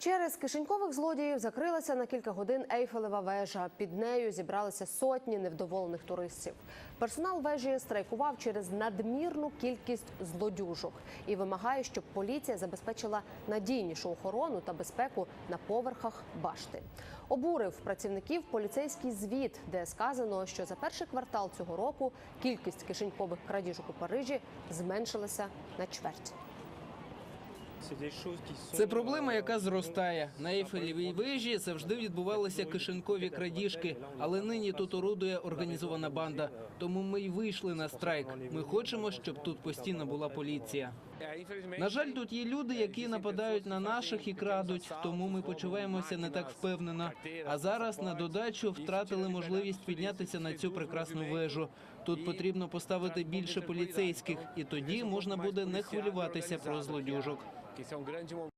Через кишенькових злодіїв закрилася на кілька годин Ейфелева вежа. Під нею зібралися сотні невдоволених туристів. Персонал вежі страйкував через надмірну кількість злодюжок і вимагає, щоб поліція забезпечила надійнішу охорону та безпеку на поверхах башти. Обурив працівників поліцейський звіт, де сказано, що за перший квартал цього року кількість кишенькових крадіжок у Парижі зменшилася на чверть. Це проблема, яка зростає. На Ейфелевій вежі завжди відбувалися кишенькові крадіжки, але нині тут орудує організована банда. Тому ми й вийшли на страйк. Ми хочемо, щоб тут постійно була поліція. На жаль, тут є люди, які нападають на наших і крадуть, тому ми почуваємося не так впевнено. А зараз на додачу втратили можливість піднятися на цю прекрасну вежу. Тут потрібно поставити більше поліцейських, і тоді можна буде не хвилюватися про злодюжок. Que isso é um grande momento.